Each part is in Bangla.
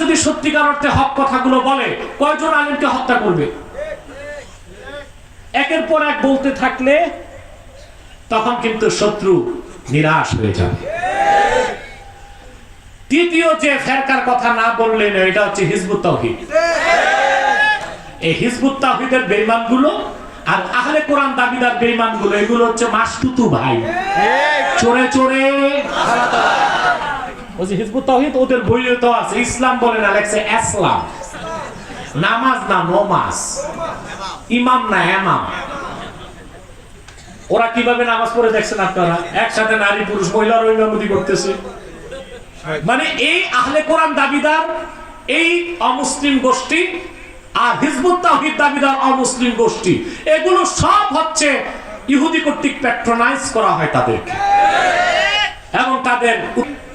যদি সত্যিকার অর্থে হক কথাগুলো বলে, কয়জন আলেমকে হত্যা করবে? একের পর এক বলতে থাকলে তখন কিন্তু শত্রু নিরাশ হয়ে যাবে। তৃতীয় যে ফেরকার কথা না বললেন এটা হচ্ছে হিজবুত তৌহিদ এই হিজবুত তাহিদের বেইমানগুলো আর আহলে কোরআন দাবিদার বেইমানগুলো এগুলো হচ্ছে মাসতুতু ভাই। চোরে চোরে ওই হিজবুত তাহিদ, ওদের বইয়ে তো আছে। ইসলাম বলে না, লেখছে ইসলাম নামাজ না নমাজ। ইমাম না এমাম। ওরা কীভাবে নামাজ পড়ে দেখছেন আপনারা? একসাথে নারী পুরুষ মহিলার ইমামতি করতেছে। মানে এই আহলে কোরআন দাবিদার, এই অমুসলিম গোষ্ঠী আর হিজবুত তাহিদ দাবিদার অমুসলিম গোষ্ঠী, এগুলো সব হচ্ছে ইহুদি কর্তৃক প্যাট্রোনাইজ করা হয় তাদেরকে। এবং তাদের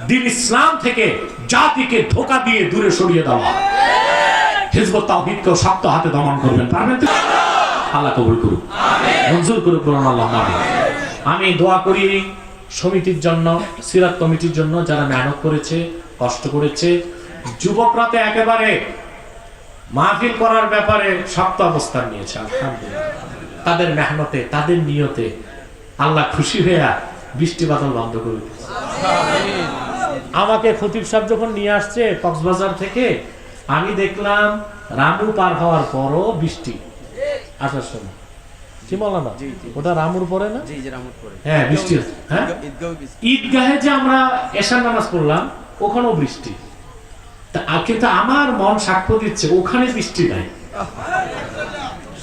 দিন ইসলাম থেকে জাতিকে ধোকা দিয়ে দূরে সরিয়ে দেওয়া। হিজবুত তাহিদকেও শক্ত হাতে দমন করবেন। পারবেন তো? আল্লাহ কবুল করুন মঞ্জুর করুক বলুন আল্লাহ। আমি দোয়া করি সমিতির জন্য সিরাত কমিটির জন্য যারা মেহনত করেছে কষ্ট করেছে। যুবকরা তো একেবারে মাহফিল করার ব্যাপারে শক্ত অবস্থান নিয়েছে আলহামদুলিল্লাহ। তাদের মেহনতে তাদের নিয়তে আল্লাহ খুশি হয়ে বৃষ্টি বাদল বন্ধ করে দিয়েছে। আমাকে খতিব সাহেব যখন নিয়ে আসছে কক্সবাজার থেকে আমি দেখলাম রামু পার হওয়ার পরও বৃষ্টি। আসার সময়। ওটা রামুর পরে না? হ্যাঁ, বৃষ্টি হ্যাঁ? ঈদগাহে যে আমরা এশার নামাজ পড়লাম ওখানেও বৃষ্টি। কিন্তু আমার মন সাক্ষ্য দিচ্ছে ওখানে বৃষ্টি নাই।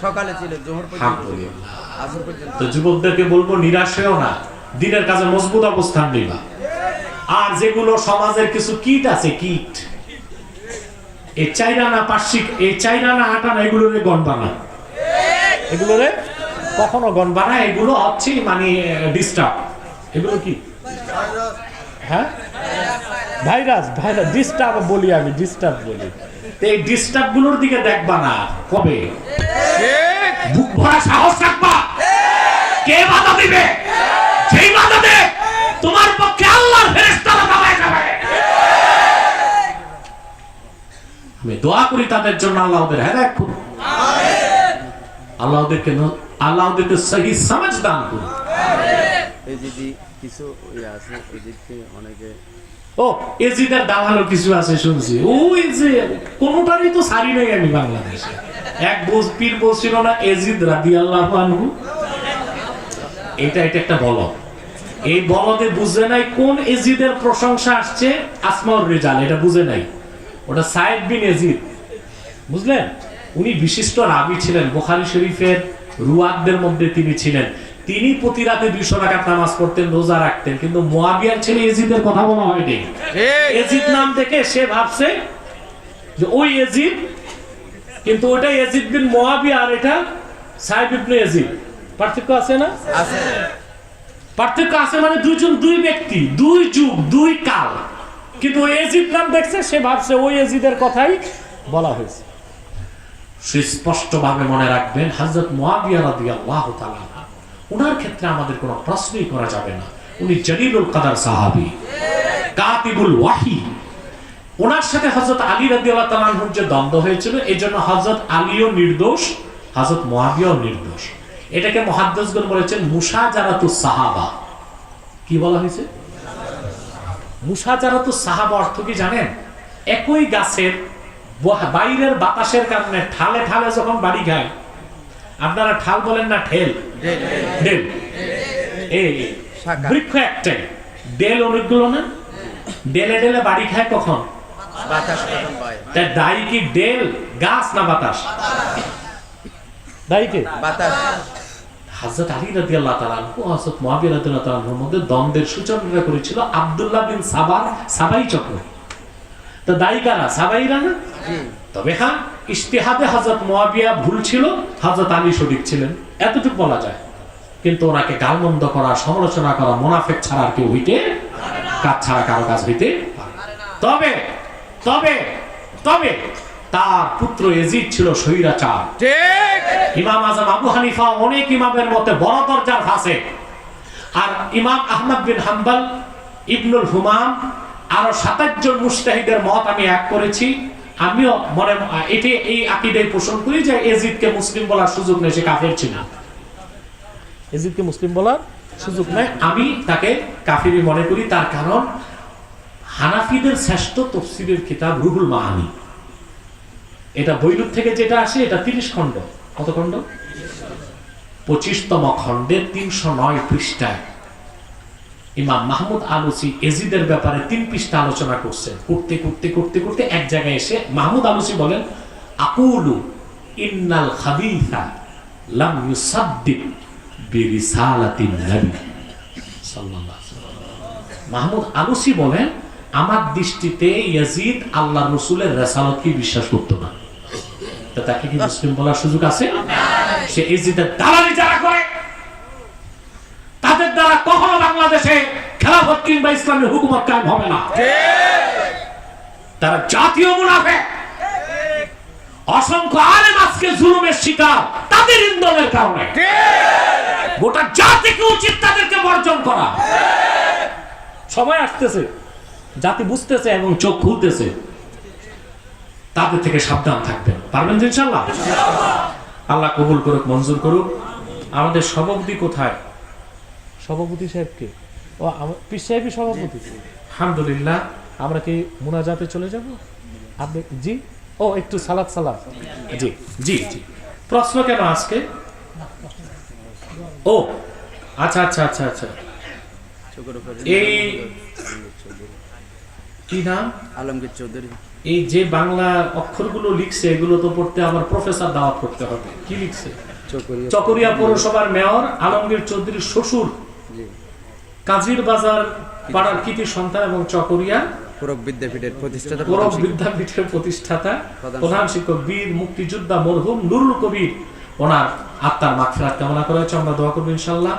সকালে ছিল জোহর পর্যন্ত যুবকদেরকে বলব নিরাশ হয়েও না। দিনের কাজে মজবুত অবস্থান নিবা। আর যেগুলো সমাজের কিছু কিট আছে কিট। এই চাইরানা পার্শ্বিক এই চাইরানা আটানা এগুলোরে গণবা না এগুলোরে কখনো গণবা না এগুলো হচ্ছে মানে ডিস্টার্ব এগুলো কি? হ্যাঁ? ভাইরাস ভাইরাস ডিস্টার্ব বলি আমি ডিস্টার্ব বলি। তো এই ডিস্টার্বগুলোর দিকে দেখবা না কবে? বুক ভরা সাহস রাখবা। কে বাধা দিবে? যেই বাধা দে তোমার পক্ষে আল্লাহর ফেরেশতারা দাঁড়ায় যাবে আমি দোয়া করি তাদের জন্য আল্লাহ ওদের হেদায়েত করুন আল্লাহ ওদেরকে আল্লাহ ওদেরকে সহি সমাজ দান করুন কিছু ইয়ে আছে অনেকে ও এজিদের দালালো কিছু আছে শুনছি। ওই যে কোনোটারই তো সারি নেই আমি বাংলাদেশে। এক পীর বলছিল না এজিদ রাদি আল্লাহ আনহু। এটা এটা একটা বলদ। এই বলদে বুঝে নাই কোন এজিদের প্রশংসা আসছে আসমাউর রেজাল এটা বুঝে নাই। ওটা সাইদ বিন এজিদ বুঝলেন? উনি বিশিষ্ট রাবি ছিলেন বোখারি শরীফের রুয়াদদের মধ্যে তিনি ছিলেন। তিনি প্রতি রাতে দুইশো রাকাত নামাজ পড়তেন রোজা রাখতেন কিন্তু মোয়াবিয়ার ছেলে এজিদের কথা বলা হয়নি। এজিদ নাম দেখে সে ভাবছে যে ওই এজিদ কিন্তু ওটা এজিদ বিন মোয়াবিয়া আর এটা সাহেব ইবনে এজিদ পার্থক্য আছে না? আছে। পার্থক্য আছে মানে দুইজন দুই ব্যক্তি দুই যুগ দুই কাল। কিন্তু এজিদ নাম দেখছে, সে ভাবছে ওই এজিদের কথাই বলা হয়েছে। সুস্পষ্টভাবে মনে রাখবেন, হযরত মুয়াবিয়া রাদিয়াল্লাহু তাআলা ওনার ক্ষেত্রে আমাদের কোনো প্রশ্নই করা যাবে না। উনি জলিলুল কাদার সাহাবী, কাতিবুল ওয়াহি। ওনার সাথে হযরত আলী রাদিয়াল্লাহু তাআলার যে দ্বন্দ্ব হয়েছিল এই জন্য হযরত আলীও নির্দোষ, হযরত মুয়াবিয়াও নির্দোষ। এটাকে মুহাদ্দিসগণ বলেছেন মুসাজারাতুস সাহাবা। কি বলা হয়েছে? মুসাজারাতুস সাহাবা অর্থ কি জানেন? একই গাছের বাইরের বাতাসের কারণে ঠালে ঠালে যখন বাড়ি খায় আপনারা ঠাল বলেন না ঠেল? ডেল এই। বৃক্ষ একটাই। ডেল অনেকগুলো না? ডেলে ডেলে বাড়ি খায় কখন? বাতাস কখন দায়ী কি ডেল গাছ না বাতাস? দায়ী কে? বাতাস। হযরত আলী রাদিয়াল্লাহু তাআলা আনহু ও হযরত মুয়াবিয়া রাদিয়াল্লাহু তাআলার মধ্যে দ্বন্দ্বের সূচনা করেছিল আব্দুল্লাহ বিন সাবার সাবাই চক্র। তো দায়ী কারা? সাবাইরা না? তবে হ্যাঁ ইশতেহাদে হযরত মুয়াবিয়া ভুল ছিল হযরত আলী সঠিক ছিলেন। এতটুকু বলা যায়। কিন্তু ওনাকে গালমন্দ করা সমালোচনা করা মোনাফেক ছাড়া আর কেউ হইতে কাজ ছাড়া কারও কাজ হইতে তবে তবে তবে তার পুত্র এজিদ ছিল স্বৈরাচার। ঠিক। ইমাম আজম আবু হানিফা অনেক ইমামের মতে বড় দরজার ফাঁসে আর ইমাম আহমদ বিন হাম্বল ইবনুল হুমাম আরও সাতাশ জন মুস্তাহিদের মত আমি এক করেছি। আমিও মনে এটি এই আকিদাই পোষণ করি যে এজিদকে মুসলিম বলার সুযোগ নেই সে কাফের ছিল। এজিদকে মুসলিম বলার সুযোগ নেই। আমি তাকে কাফিরি মনে করি তার কারণ হানাফিদের শ্রেষ্ঠ তফসিলের কিতাব রুহুল মাহানি। এটা বৈরুত থেকে যেটা আসে, এটা তিরিশ খণ্ড। কত খণ্ড? পঁচিশতম খণ্ডের তিনশো নয় পৃষ্ঠায় ইমাম মাহমুদ আলুসি এজিদের ব্যাপারে তিন পৃষ্ঠা আলোচনা করছেন। করতে করতে করতে করতে এক জায়গায় এসে মাহমুদ আলুসি বলেন, আকুলু ইন্নাল খাবিথা লাম ইউসাদ্দিক বিরিসালাতিন নবী। সাল্লাল্লাহু মাহমুদ আলুসি বলেন, আমার দৃষ্টিতে ইয়াজিদ আল্লাহ রসুলের রেসালতকে বিশ্বাস করতো না? তো তাকে কি মুসলিম বলার সুযোগ আছে? সে ইজিদের দালালি যারা করে, তাদের দ্বারা কখনো বাংলাদেশে খেলাফত কিংবা ইসলামের হুকুমত হবে না। তারা জাতীয় মুনাফে। অসংখ্য আলেম আজকে জুলুমের শিকার তাদের ইন্ধনের কারণে। গোটা জাতিকে উচিত তাদেরকে বর্জন করা। সময় আসতেছে, জাতি বুঝতেছে এবং চোখ খুলতেছে। তাদের থেকে সাবধান থাকবেন। পারবেন তো ইনশাল্লাহ আল্লাহ কবুল করুক মঞ্জুর করুক। আমাদের সভাপতি কোথায়? সভাপতি সাহেবকে ও সাহেবই সভাপতি। আলহামদুলিল্লাহ। আমরা কি মুনাজাতে চলে যাব? আপনি জি? ও একটু সালাদ সালাদ জি জি জি। প্রশ্ন কেন আজকে? ও আচ্ছা আচ্ছা আচ্ছা আচ্ছা। এই- কি নাম? আলমগীর চৌধুরী। এই যে বাংলা অক্ষরগুলো লিখছে এগুলো তো পড়তে আমার প্রফেসর দাওয়াত করতে হবে। কি লিখছে? চকরিয়া পৌরসভার মেয়র আলমগীর চৌধুরীর শ্বশুর। কাজীর বাজার পাড়ার কৃতি সন্তান এবং চকরিয়া বিদ্যাপীঠের প্রতিষ্ঠাতা। বিদ্যাপীঠের প্রতিষ্ঠাতা প্রধান শিক্ষক। বীর মুক্তিযোদ্ধা মরহুম নুরুল কবির। ওনার আত্মার মাগফিরাত কামনা করা হয়েছে। আমরা দোয়া করব ইনশাল্লাহ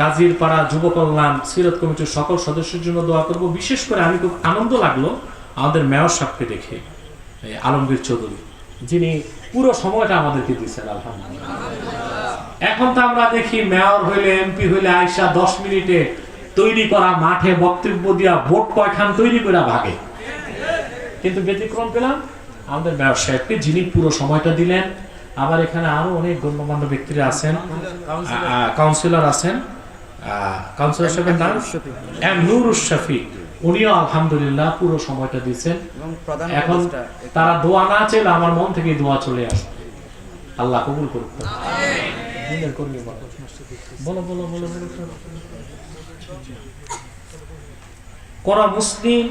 কাজীর পাড়া যুব কল্যাণ, সিরত কমিটির সকল সদস্যের জন্য দোয়া করব। বিশেষ করে আমি খুব আনন্দ লাগল আমাদের মেয়র সাহেবকে দেখে আলমগীর চৌধুরী। যিনি পুরো সময়টা আমাদেরকে দিচ্ছেন আলহামদুলিল্লাহ। এখন তো আমরা দেখি মেয়র হইলে, এমপি হইলে আইসা দশ মিনিটে তৈরি করা মাঠে বক্তব্য দিয়া ভোট কয়খান তৈরি করে ভাগে। কিন্তু ব্যতিক্রম পেলাম আমাদের মেয়র সাহেবকে, যিনি পুরো সময়টা দিলেন। আবার এখানে আরও অনেক গণ্যমান্য ব্যক্তিরা আছেন কাউন্সিলর আছেন। কাউন্সিলর সাহেবের নাম? এম নুর শফি। উনিও আলহামদুলিল্লাহ পুরো সময়টা দিচ্ছেন এখন তারা দোয়া না চাইলে আমার মন থেকে দোয়া চলে আসে। আল্লাহ কবুল করুক। দিনের বলো বলো বলো বলো বলো। কোন মুসলিম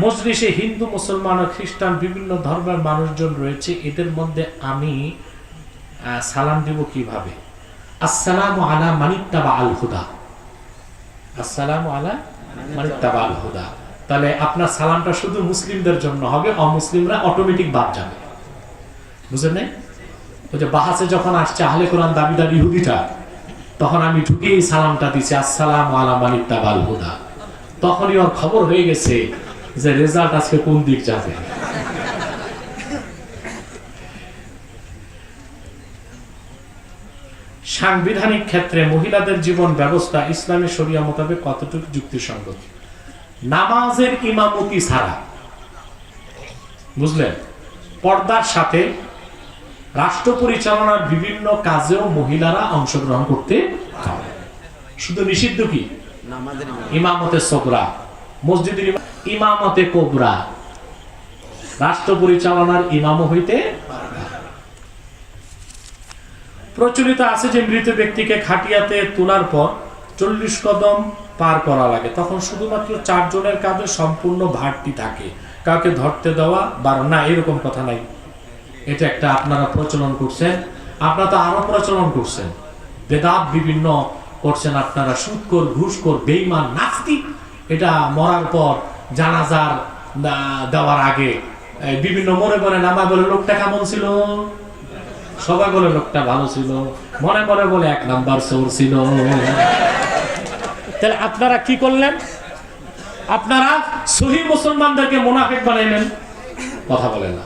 মজলিসে হিন্দু মুসলমান ও খ্রিস্টান বিভিন্ন ধর্মের মানুষজন রয়েছে। এদের মধ্যে আমি আহ, সালাম দিব কীভাবে? আসসালামু আলা মানিত্তাবা আল হুদা আসসালামু আলা মানিত্তাবা আল হুদা। তাহলে আপনার সালামটা শুধু মুসলিমদের জন্য হবে, অমুসলিমরা অটোমেটিক বাদ যাবে। বুঝলেন নাই? ওই যে বাহাসে যখন আসছে আহলে কোরআন দাবিদার ইহুদিটা, তখন আমি ঢুকে এই সালামটা দিছি, আসসালাম আলা মানিত্তাবাল হুদা। তখনই ওর খবর হয়ে গেছে যে রেজাল্ট আজকে কোন দিক যাবে? সাংবিধানিক ক্ষেত্রে মহিলাদের জীবন ব্যবস্থা ইসলামী শরিয়া মোতাবেক কতটুকু যুক্তিসঙ্গত? নামাজের ইমামতি ছাড়া। বুঝলেন? পর্দার সাথে রাষ্ট্র পরিচালনার বিভিন্ন কাজেও মহিলারা অংশগ্রহণ করতে পারে। শুধু নিষিদ্ধ কি? ইমামতে। সোকরা মসজিদের ইমামতে কোবরা। রাষ্ট্র পরিচালনার ইমামও হইতে প্রচলিত আছে যে মৃত ব্যক্তিকে খাটিয়াতে তোলার পর চল্লিশ কদম পার করা লাগে। তখন শুধুমাত্র চারজনের কাঁধে সম্পূর্ণ ভারটি থাকে। কাউকে ধরতে দেওয়া বা না, এরকম কথা নাই। এটা একটা আপনারা প্রচলন করছেন। আপনারা তো আরও প্রচলন করছেন। বেদাত বিভিন্ন করছেন আপনারা। সুদকর ঘুষকর বেইমান নাস্তিক, এটা মরার পর জানাজার দেওয়ার আগে বিভিন্ন মনে মনে নামা বলে, লোকটা কেমন ছিল? সবাই বলে লোকটা ভালো ছিল। মনে মনে বলে এক নাম্বার চোর ছিল। তাহলে আপনারা কি করলেন? আপনারা সহি মুসলমানদেরকে মোনাফেক বানাইলেন। কথা বলে না।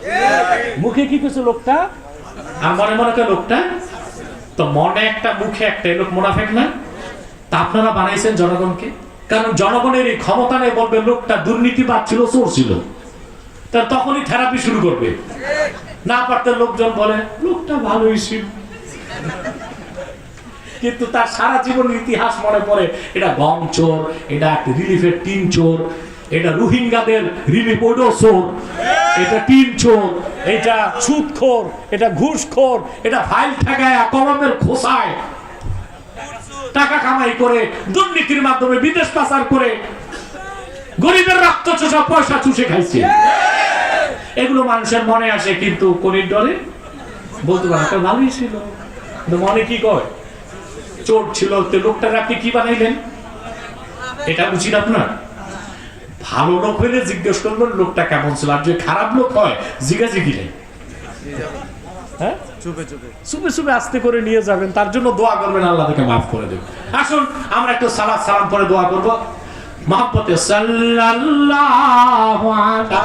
মুখে কি করছে লোকটা? আর মনে মনে করে লোকটা তো মনে একটা মুখে একটা লোক মোনাফেক না? তা আপনারা বানাইছেন জনগণকে। কারণ জনগণের এই ক্ষমতা নেই বলবে লোকটা দুর্নীতিবাদ ছিল চোর ছিল। তখনই থেরাপি শুরু করবে। না পারতে লোকজন বলে, লোকটা ভালোই ছিল। কিন্তু তার সারা জীবনের ইতিহাস মনে পড়ে, এটা গম চোর, এটা রিলিফের টিন চোর, এটা রোহিঙ্গাদের রিলিফ ওডো চোর, এটা টিন চোর, এটা সুদখোর এটা ঘুষখোর, এটা ফাইল ঠেকায় কলমের খোসায় টাকা কামাই করে, দুর্নীতির মাধ্যমে বিদেশ পাচার করে, গরিবের রক্ত চোষা পয়সা চুষে খাইছে। এগুলো মানুষের মনে আসে কিন্তু কোনের ডরে বলতে পারে ভালোই ছিল। মনে কি কয়? চোর ছিল তো লোকটাকে আপনি কি বানাইলেন? এটা উচিত আপনার? ভালো লোক হইলে জিজ্ঞেস করবেন লোকটা কেমন ছিল? আর যদি খারাপ লোক হয় জিজ্ঞাসা গিলে হ্যাঁ? চুপে চুপে। আস্তে করে নিয়ে যাবেন তার জন্য দোয়া করবেন আল্লাহ তাকে মাফ করে দেবে আসুন আমরা একটু সালাত সালাম পরে দোয়া করব। মহব্বতে সাল্লাল্লাহু আলা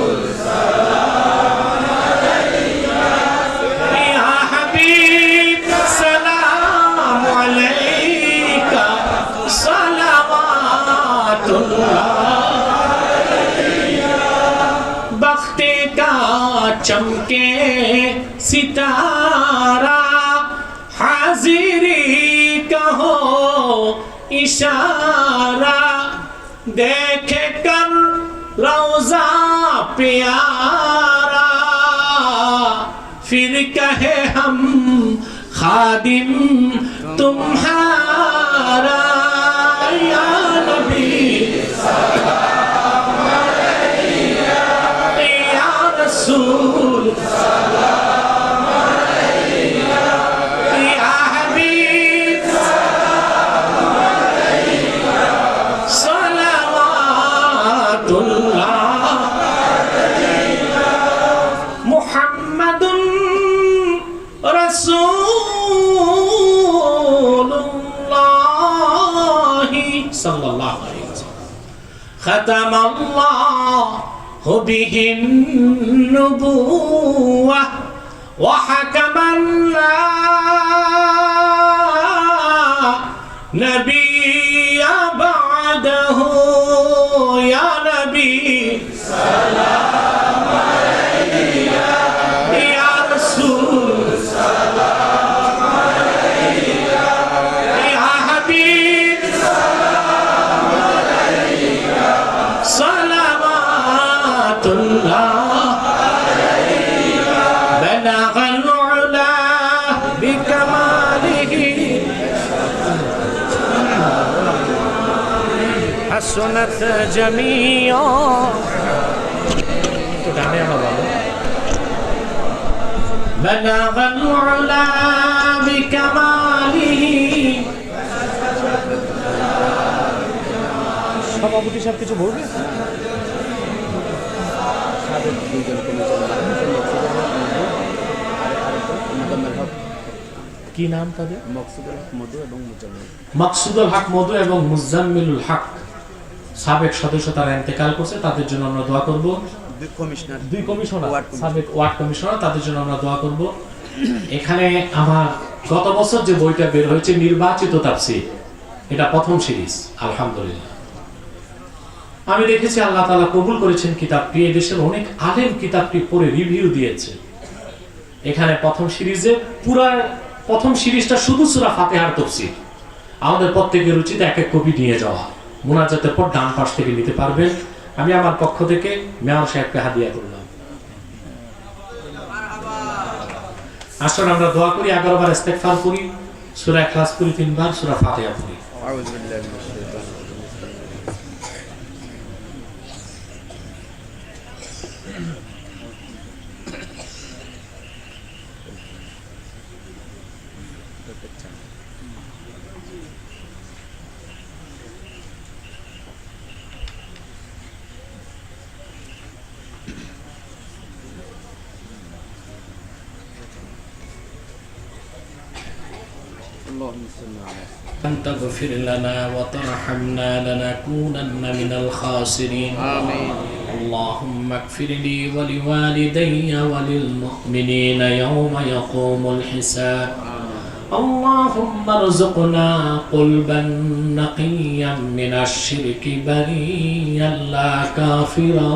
کے ستارہ حاضری کہو اشارہ دیکھ کر روزہ پیارا پھر کہے ہم خادم تمہارا یا نبی سلام علیہ یا رسول به النبوة وحكم لا نبي جميعا بلغ العلا بكماله সভাপতি সব কিছু বলবে সাবেক দুইজন মুজাম্মেল হক কি নাম তাদের মকসুদুল হক মধু এবং মুজাম্মেল মাকসুদুল হক মধু এবং মুজাম্মিলুল হক সাবেক সদস্য তারা ইন্তেকাল করছে তাদের জন্য আমরা দোয়া করব। দুই কমিশনার। দুই কমিশনার সাবেক ওয়ার্ড কমিশনার তাদের জন্য আমরা দোয়া করব। এখানে আমার গত বছর যে বইটা বের হয়েছে নির্বাচিত তাফসীর এটা প্রথম সিরিজ আলহামদুলিল্লাহ। আমি দেখেছি আল্লাহ তাআলা কবুল করেছেন কিতাবটি দেশের অনেক আলেম কিতাবটি পড়ে রিভিউ দিয়েছে। এখানে প্রথম সিরিজে পুরা প্রথম সিরিজটা শুধু সূরা ফাতিহার তাফসীর। আমাদের প্রত্যেকের উচিত এক এক কপি নিয়ে যাওয়া। মোনাজাতের পর ডান পাশ থেকে নিতে পারবেন আমি আমার পক্ষ থেকে মেয়র সাহেবকে হাদিয়া করলাম। আসুন, আমরা দোয়া করি, এগারো বার ইস্তেগফার করি। সুরা ক্লাস করি তিনবার, সুরা ফাতে করি اللهم صل على أن تغفر لنا وترحمنا لنكونن من الخاسرين آمين اللهم اغفر لي ولوالدي وللمؤمنين يوم يقوم الحساب اللهم ارزقنا قلبا نقيا من الشرك بريا لا كافرا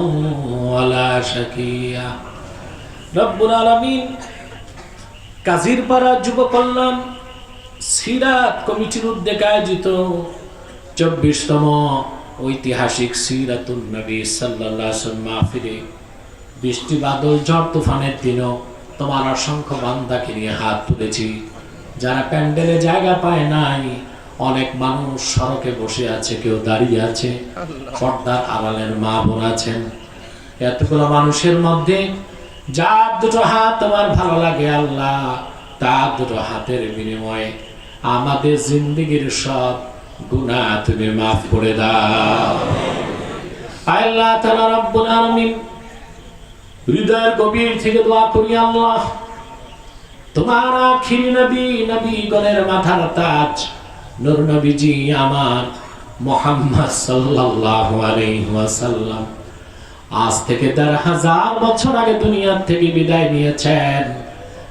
ولا شكيا رب العالمين কাজিরপাড়া যুব কল্যাণ সিরাত কমিটির উদ্যোগে আয়োজিত চব্বিশতম ঐতিহাসিক সিরাতুল নবী সাল্লাহ মাহফিরে বৃষ্টি বাদল ঝড় তুফানের দিনও তোমার অসংখ্য বান্দাকে নিয়ে হাত তুলেছি। যারা প্যান্ডেলে জায়গা পায় নাই অনেক মানুষ সড়কে বসে আছে কেউ দাঁড়িয়ে আছে পর্দার আড়ালের মা বোন আছেন। এতগুলো মানুষের মধ্যে যার দুটো হাত তোমার ভালো লাগে আল্লাহ তার দুটো হাতের বিনিময়ে আমাদের জিন্দগির সব গুণা তুমি মাফ করে দাও। হৃদয়ের গভীর থেকে দোয়া করি, আল্লাহ, তোমার আখির নবী নবী গণের মাথার তাজ নূর নবীজি আমার মোহাম্মদ সাল্লাল্লাহু আলাইহি ওয়াসাল্লাম আজ থেকে দেড় হাজার বছর আগে দুনিয়ার থেকে বিদায় নিয়েছেন।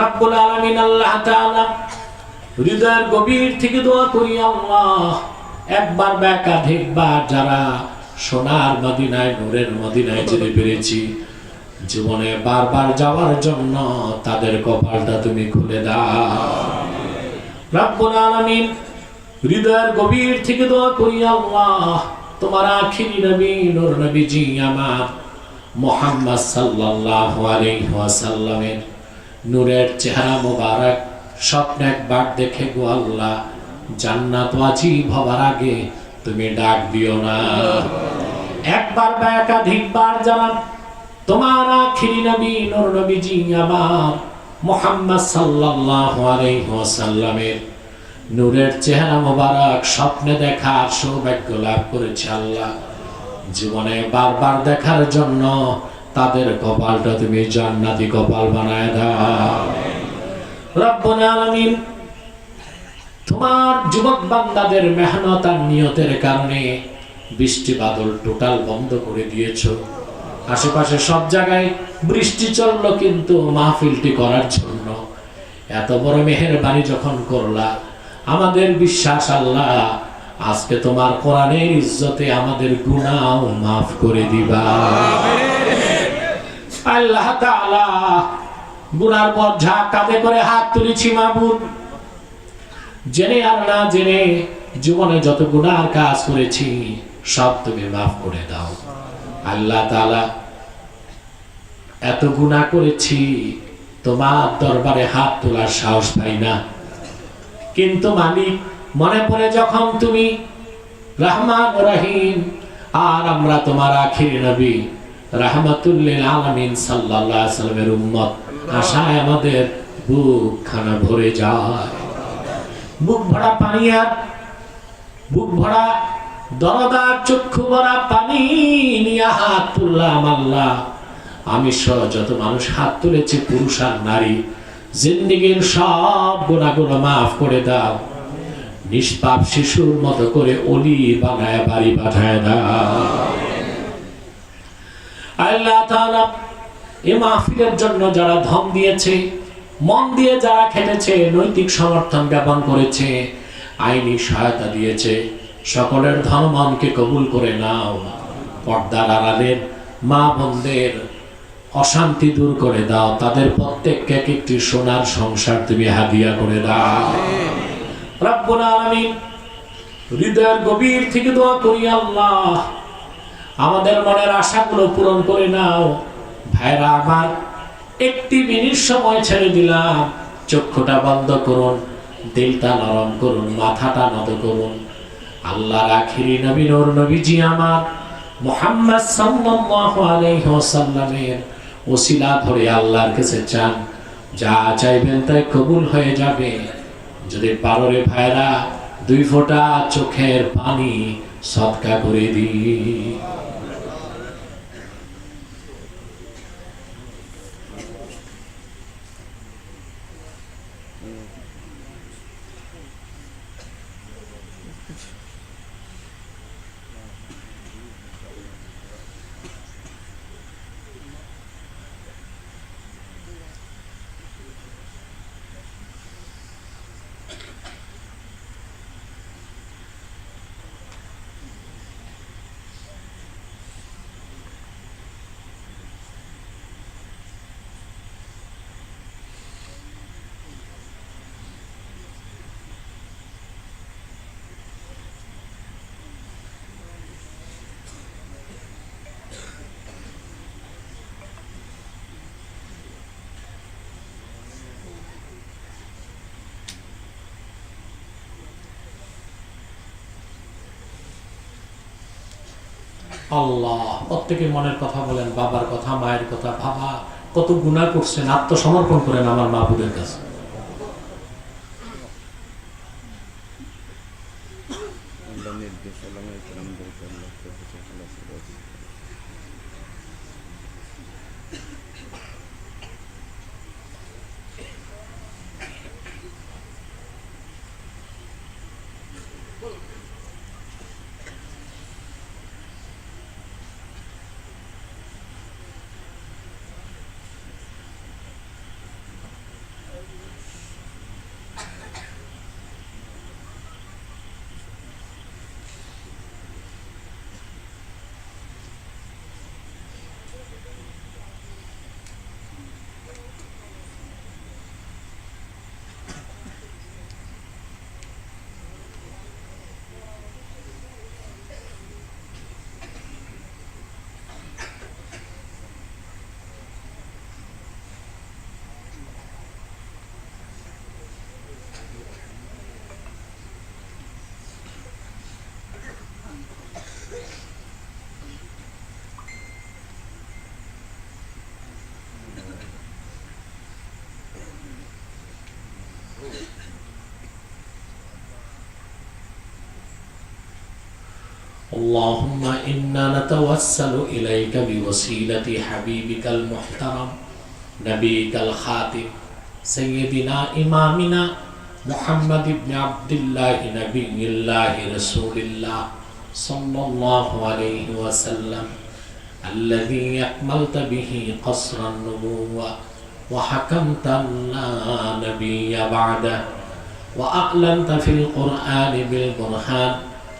রাব্বুল আলামিন আল্লাহ তাআলা হৃদয়ের গভীর থেকে দোয়া করি, আল্লাহ, একবার বা একাধিকবার যারা সোনার মদিনায়, নূরের মদিনায় যেতে পেরেছি, জীবনে বারবার যাওয়ার জন্য তাদের কপালটা তুমি খুলে দাও। রাব্বুল আলামিন হৃদয়ের গভীর থেকে দোয়া করি, আল্লাহ, তোমার আখিরি নবী, নূর নবীজি আমার মোহাম্মদ সাল্লাল্লাহু আলাইহি ওয়াসাল্লামের নূরের চেহারা মোবারক, স্বপ্ন একবার দেখে গো আল্লাহ। জান্নাত ওয়াজিব হবার আগে তুমি ডাক দিও না। একবার বা একাধিকবার জানান তোমার আখিরি নবী, নূর নবীজি আমার, মোহাম্মদ সাল্লাল্লাহু আলাইহি ওয়াসাল্লামের। নূরের চেহারা মোবারক, স্বপ্নে দেখার সৌভাগ্য লাভ করেছে আল্লাহ। জীবনে বারবার দেখার জন্য তাদের কপালটা তুমি জান্নাতি কপাল বানায় দাও। তোমার যুবক বান্দাদের মেহনত আর নিয়তের কারণে বৃষ্টি বাদল টোটাল বন্ধ করে দিয়েছ। আশেপাশে সব জায়গায় বৃষ্টি চলল কিন্তু মাহফিলটি করার জন্য। এত বড় মেহেরবানি যখন করলা, আমাদের বিশ্বাস আল্লাহ, আজকে তোমার কোরআনের ইজ্জতে আমাদের গুনাহ মাফ করে দিবা। আল্লাহ তাআলা গুনার বোঝা কাঁধে করে হাত তুলেছি মাহবুব। জেনে আর না জেনে জীবনে যত গুনার কাজ করেছি, সব তুমি মাফ করে দাও। আল্লাহ তাআলা এত গুনাহ করেছি, তোমার দরবারে হাত তোলার সাহস পাই না। কিন্তু মালিক, মনে পড়ে যখন তুমি, রহমান রহিম, আর আমরা তোমার আখির নবী রাহমাতুল্লিল আলামিন সাল্লাল্লাহু সাল্লামের উম্মত আশায় আমাদের বুক খানা ভরে যায়। বুক ভরা পানি আর বুক ভরা দরদার চক্ষু ভরা পানি নিয়ে হাত তুললাম আল্লাহ। আমি সহ যত মানুষ হাত তুলেছে, পুরুষ আর নারী, জিন্দিগির সব গুণাগুলো মাফ করে দাও। নিষ্পাপ শিশুর মতো করে অলি বানায়, বাড়ি পাঠায় দাও। আল্লাহ তাআলা এ মাহফিলের জন্য যারা ধন দিয়েছে মন দিয়ে যারা খেটেছে নৈতিক সমর্থন জ্ঞাপন করেছে আইনি সহায়তা দিয়েছে সকলের ধন মনকে কবুল করে নাও। পর্দার আড়ালের মা বোনদের অশান্তি দূর করে দাও। তাদের প্রত্যেককে একটি সোনার সংসার তুমি হাদিয়া করে দাও। রব্বুল আলামিন হৃদয়ের গভীর থেকে দোয়া করি আল্লাহ। আমাদের মনের আশাগুলো পূরণ করে নাও। ভাইরা আমার, একটি মিনিট সময় ছেড়ে দিলাম। চক্ষুটা বন্ধ করুন, দিলটা নরম করুন, মাথাটা নত করুন। আল্লাহর আখিরি নবী নূর নবীজি আমার, মোহাম্মদ সাল্লাল্লাহু আলাইহি ওয়াসাল্লামের ওসিলা ধরে আল্লাহর কাছে চান। যা চাইবেন তাই কবুল হয়ে যাবে। যদি পারো রে ভাইরা, দুই ফোঁটা চোখের পানি সৎকা করে দিই। আল্লাহ প্রত্যেকে মনের কথা বলেন, বাবার কথা, মায়ের কথা, বাবা কত গুণা করছেন, আত্মসমর্পণ করেন আমার মাহবুদের কাছে। اللهم إنا نتوسل إليك بوسيلة حبيبك المحترم نبيك الخاتم سيدنا إمامنا محمد بن عبد الله نبي الله رسول الله صلى الله عليه وسلم الذي أكملت به قصر النبوة وحكمت لا نبي بعده وأعلنت في القرآن بالبرهان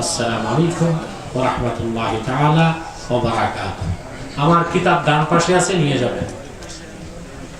আসসালামু আলাইকুম ওয়া রাহমাতুল্লাহি তাআলা ওয়া বারাকাতুহু। আমার কিতাব ডান পাশে আছে নিয়ে যাবেন।